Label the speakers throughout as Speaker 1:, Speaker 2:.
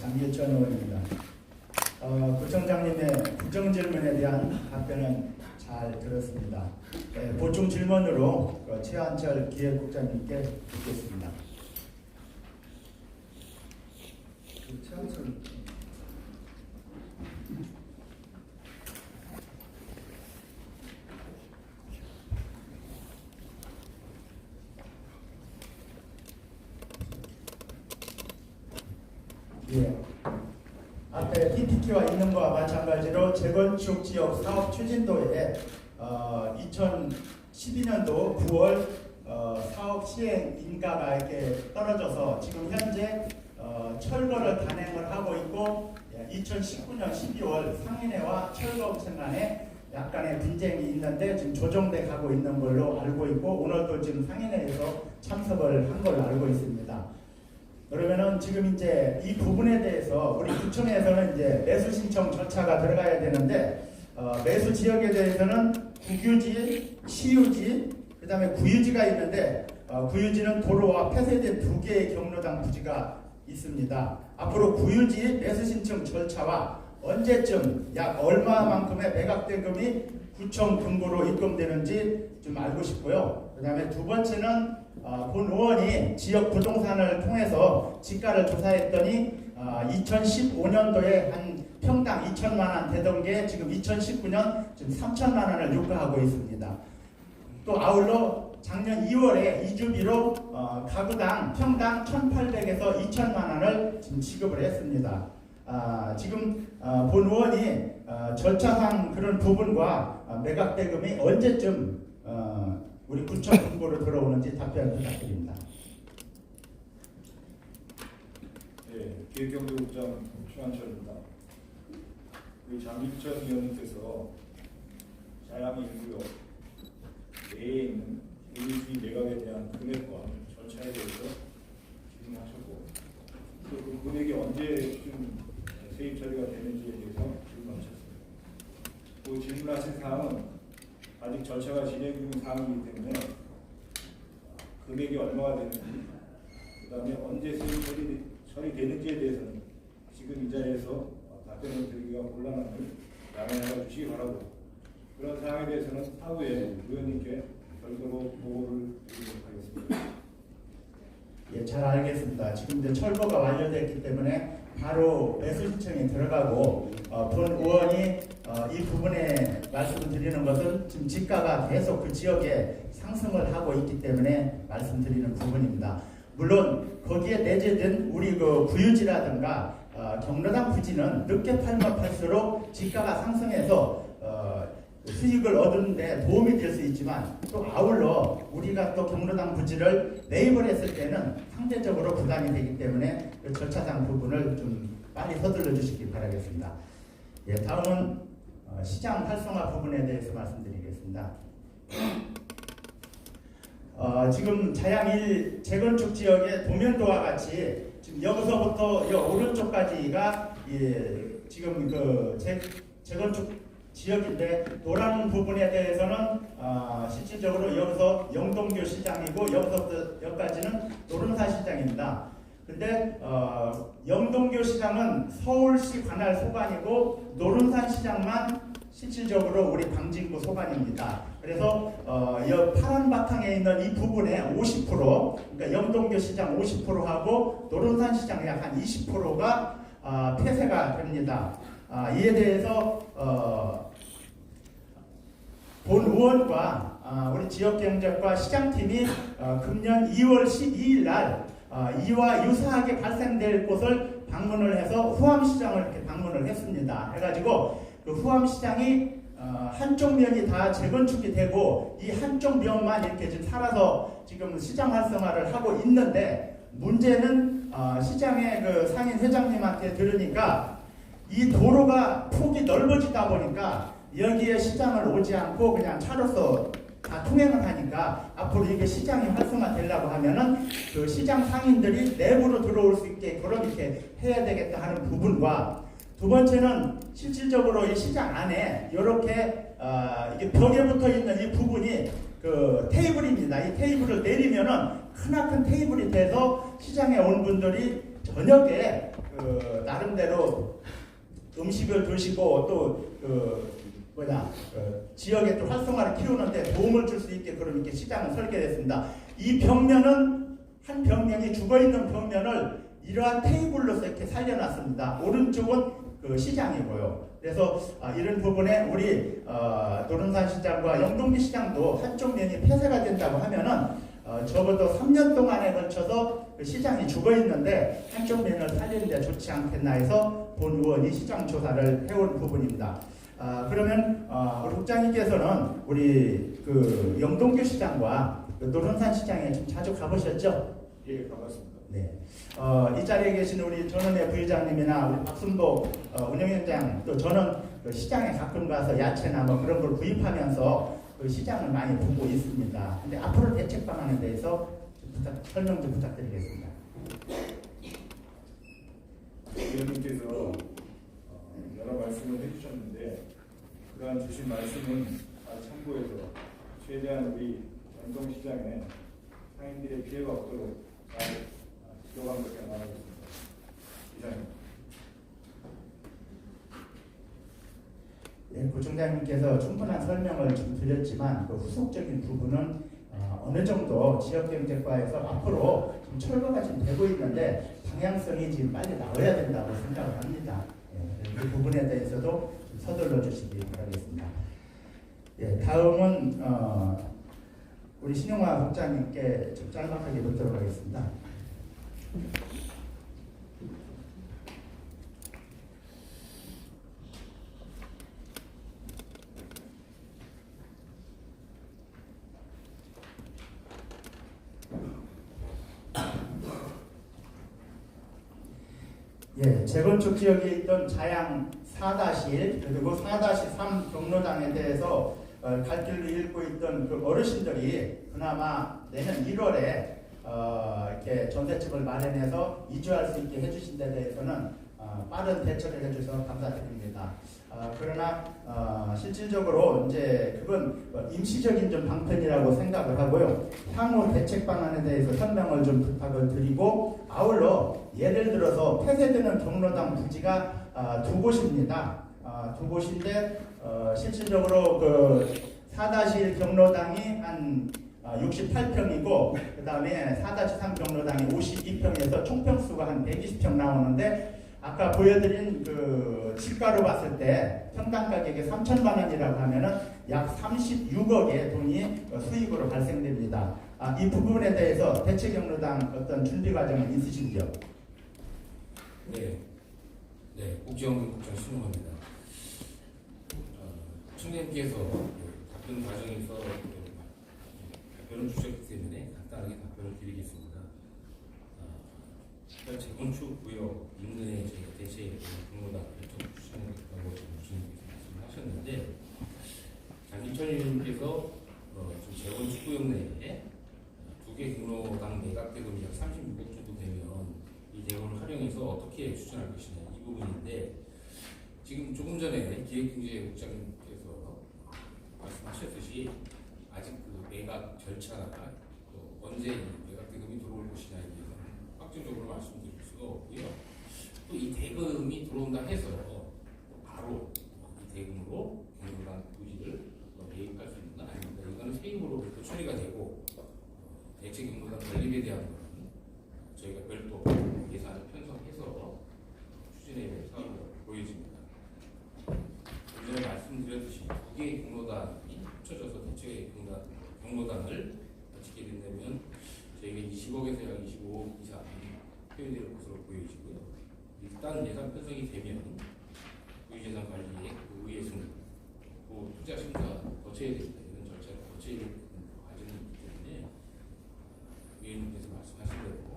Speaker 1: 장기천 의원입니다. 어, 구청장님의 부정 질문에 대한 답변은 잘 들었습니다. 네, 보충 질문으로 그 최한철 기획국장님께 듣겠습니다. 그 최한철 예. PPT와 있는 것과 마찬가지로 재건축 지역 사업 추진도에 어, 2012년도 9월 어, 사업 시행 인가가 이렇게 떨어져서 지금 현재 어, 철거를 단행을 하고 있고 예, 2019년 12월 상인회와 철거업체 간에 약간의 분쟁이 있는데 지금 조정돼 가고 있는 걸로 알고 있고 오늘도 지금 상인회에서 참석을 한 걸로 알고 있습니다. 그러면은 지금 이제 이 부분에 대해서 우리 구청에서는 이제 매수 신청 절차가 들어가야 되는데 어, 매수 지역에 대해서는 국유지, 시유지, 그다음에 구유지가 있는데 어, 구유지는 도로와 폐쇄된 두 개의 경로당 부지가 있습니다. 앞으로 구유지 매수 신청 절차와 언제쯤 약 얼마만큼의 매각 대금이 구청 금고로 입금되는지 좀 알고 싶고요. 그다음에 두 번째는 어, 본 의원이 지역 부동산을 통해서 지가를 조사했더니 어, 2015년도에 한 평당 2천만 원 되던 게 지금 2019년 지금 3천만 원을 유가하고 있습니다. 또 아울러 작년 2월에 이주비로 어, 가구당 평당 1,800에서 2천만 원을 지금 지급을 했습니다. 아, 지금 어, 본 의원이 어, 절차상 그런 부분과 어, 매각 대금이 언제쯤 어, 우리 구청 금고로 들어오는지 답변 부탁드립니다.
Speaker 2: 네, 기획경제국장 최한철입니다. 우리 장기천 의원님께서 자양의 일구역 내에 있는 개인주의 매각에 대한 금액과 절차에 대해서 질문하셨고 또그 금액이 언제쯤 세입 처리가 되는지에 대해서 질문하셨습니다. 그 질문하신 사항은 아직 절차가 진행 중 사항이기 때문에 금액이 얼마가 되는지 그다음에 언제 세입 처리, 처리되는지에 대해서는 지금 이 자리에서 어, 답변을 드리기가 곤란함을 양해해 주시기 바라고 그런 사항에 대해서는 사후에 의원님께 별도로 보고를 드리도록 하겠습니다.
Speaker 1: 예, 잘 알겠습니다. 지금 이제 철거가 완료됐기 때문에 바로 매수 신청이 들어가고 어, 본 의원이 어, 이 부분에 말씀드리는 것은 지금 지가가 계속 그 지역에 상승을 하고 있기 때문에 말씀드리는 부분입니다. 물론 거기에 내재된 우리 그 구유지라든가 어, 경로당 부지는 늦게 팔면 팔수록 지가가 상승해서 어, 수익을 얻는데 도움이 될 수 있지만 또 아울러 우리가 또 경로당 부지를 매입을 했을 때는 상대적으로 부담이 되기 때문에 그 절차상 부분을 좀 빨리 서둘러 주시기 바라겠습니다. 예, 다음은 어, 시장 활성화 부분에 대해서 말씀드리겠습니다. 어, 지금 자양일 재건축 지역의 도면도와 같이 지금 여기서부터 여 오른쪽까지가 예, 지금 그 재, 재건축 지역인데 노란 부분에 대해서는 어, 실질적으로 여기서 영동교 시장이고 여기서부터 여기까지는 노른산 시장입니다. 근데 어, 영동교 시장은 서울시 관할 소관이고 노른산 시장만 실질적으로 우리 광진구 소관입니다. 그래서 어, 이 파란 바탕에 있는 이 부분에 50% 그러니까 영동교 시장 50%하고 노른산 시장 약한 20%가 어, 폐쇄가 됩니다. 아, 이에 대해서 어, 본 의원과 아, 우리 지역경제과 시장팀이 어, 금년 2월 12일 날 어, 이와 유사하게 발생될 곳을 방문을 해서 후암시장을 이렇게 방문을 했습니다. 해가지고 그 후암시장이 어, 한쪽 면이 다 재건축이 되고 이 한쪽 면만 이렇게 지금 살아서 지금 시장 활성화를 하고 있는데 문제는 어, 시장의 그 상인 회장님한테 들으니까 이 도로가 폭이 넓어지다 보니까 여기에 시장을 오지 않고 그냥 차로서 다 통행을 하니까 앞으로 이게 시장이 활성화되려고 하면은 그 시장 상인들이 내부로 들어올 수 있게 그런 이렇게 해야 되겠다 하는 부분과 두 번째는 실질적으로 이 시장 안에 이렇게 어, 이게 벽에 붙어 있는 이 부분이 그 테이블입니다. 이 테이블을 내리면은 크나큰 테이블이 돼서 시장에 온 분들이 저녁에 그 낮. 나름대로 음식을 드시고 또그 뭐냐 그 지역의 또 활성화를 키우는데 도움을 줄 수 있게 그런 이렇게 시장을 설계했습니다. 이 벽면은 한 벽면이 죽어 있는 벽면을 이러한 테이블로서 이렇게 살려놨습니다. 오른쪽은 그 시장이고요. 그래서 아, 이런 부분에 우리 어, 노른산 시장과 영동기 시장도 한쪽 면이 폐쇄가 된다고 하면은 어, 적어도 3년 동안에 걸쳐서 그 시장이 죽어 있는데 한쪽 면을 살리는 데 좋지 않겠나 해서 본 의원이 시장 조사를 해온 부분입니다. 아, 그러면 어, 우리 국장님께서는 우리 그 영동교 시장과 그 노른산 시장에 좀 자주 가보셨죠?
Speaker 2: 예, 반갑습니다.
Speaker 1: 네. 어, 이 자리에 계신 우리 전원의 부회장님이나 우리 박순복 어, 운영위원장 또 저는 그 시장에 가끔 가서 야채나 뭐 그런 걸 구입하면서 그 시장을 많이 보고 있습니다. 근데 앞으로 대책 방안에 대해서 좀 부탁, 설명 좀 부탁드리겠습니다.
Speaker 2: 의원님께서 어, 여러 말씀을 해주셨는데 그러한 주신 말씀은 잘 참고해서 최대한 우리 전동시장에 상인들의 피해가 없도록 잘 어, 지도감독해 나가겠습니다. 이상입니다.
Speaker 1: 예, 구청장님께서 충분한 설명을 좀 드렸지만 그 후속적인 부분은 어, 느 정도 지역경제과에서 앞으로 좀 철거가 지금 되고 있는데 방향성이 지금 빨리 나와야 된다고 생각을 합니다. 예, 그 부분에 대해서도 좀 서둘러 주시기 바라겠습니다. 예, 다음은 어, 우리 신용화 국장님께 좀 짤막하게 묻도록 하겠습니다. 예, 재건축 지역에 있던 자양 4-1 그리고 4-3 경로당에 대해서 어, 갈 길로 잃고 있던 그 어르신들이 그나마 내년 1월에 어, 이렇게 전세집을 마련해서 이주할 수 있게 해주신 데 대해서는 어, 빠른 대처를 해주셔서 감사드립니다. 어, 그러나 어, 실질적으로 이제 그건 어, 임시적인 좀 방편이라고 생각을 하고요. 향후 대책 방안에 대해서 설명을 좀 부탁을 드리고 아울러 예를 들어서 폐쇄되는 경로당 부지가 아, 두 곳입니다. 아, 두 곳인데 어, 실질적으로 그 4-1 경로당이 한 68평이고 그 다음에 4-3 경로당이 52평에서 총평수가 한 120평 나오는데 아까 보여드린 그 집가로 봤을 때 평당 가격이 3천만 원이라고 하면은 약 36억의 돈이 어, 수익으로 발생됩니다. 아, 이 부분에 대해서 대체 경로당 어떤 준비 과정은 있으신지요?
Speaker 3: 네, 네, 국정 국장 신용합니다. 어, 청년께서 그 답변 과정에서 그 답변을 주셨기 때문에 간단하게 답변을 드리겠습니다. 어, 일단 재건축 구역 인근에 대체 경로당을 주시는 것이라고 주님께서 말씀하셨는데 장기천 의원님께서 어, 재건축 구역 내에 두 개 경로당 매각 대금이 약 36억 정도 되면 이 내용을 활용해서 어떻게 추천할 것이냐 이 부분인데 지금 조금 전에 기획경제국장님께서 말씀하셨듯이 아직 그 매각 절차나 또 언제 이 매각 대금이 들어올 것이냐에 대해서는 확정적으로 말씀드릴 수가 없고요. 또 이 대금이 들어온다 해서 바로 이 대금으로 경로당 부지를 5억에서 약 25억 이상 표현될 것으로 보여지고요. 일단 예산 편성이 되면 유재산 관리의 그 의회 승, 또 투자 심사 거쳐야 됩니다. 이런 절차를 거쳐야 되는 과정이기 때문에 위원님께서 말씀하신 대로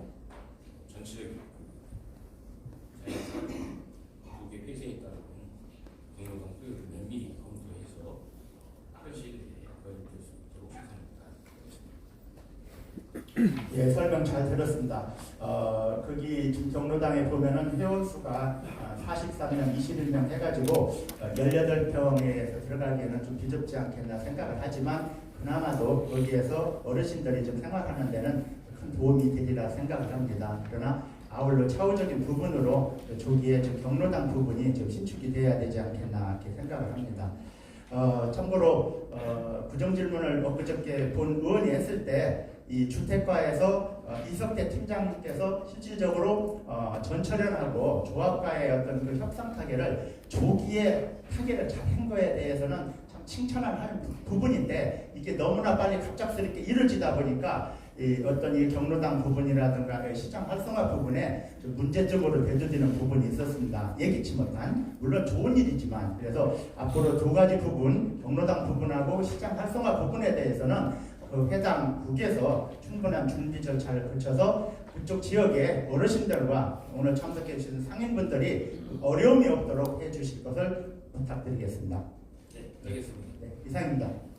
Speaker 1: 예, 설명 잘 들었습니다. 어, 거기 경로당에 보면은 회원수가 43명, 21명 해가지고 어, 18평에 들어가기에는 좀 비좁지 않겠나 생각을 하지만 그나마도 거기에서 어르신들이 좀 생활하는 데는 큰 도움이 되리라 생각을 합니다. 그러나 아울러 차후적인 부분으로 조기에 저 경로당 부분이 좀 신축이 돼야 되지 않겠나 이렇게 생각을 합니다. 어, 참고로 어, 부정질문을 엊그저께 본 의원이 했을 때 이 주택과에서 어, 이석대 팀장님께서 실질적으로 어, 전철연하고 조합과의 어떤 그 협상 타결을 조기에 타결을 잘 한 거에 대해서는 참할 부- 부분인데 이게 너무나 빨리 갑작스럽게 이루어지다 보니까 이 어떤 이 경로당 부분이라든가 이 시장 활성화 부분에 좀 문제점으로 대두되는 부분이 있었습니다. 예기치 못한 물론 좋은 일이지만 그래서 앞으로 두 가지 부분 경로당 부분하고 시장 활성화 부분에 대해서는 그 해당 국에서 충분한 준비 절차를 거쳐서 그쪽 지역의 어르신들과 오늘 참석해 주신 상인분들이 어려움이 없도록 해 주실 것을 부탁드리겠습니다.
Speaker 3: 네, 알겠습니다.
Speaker 1: 네, 이상입니다.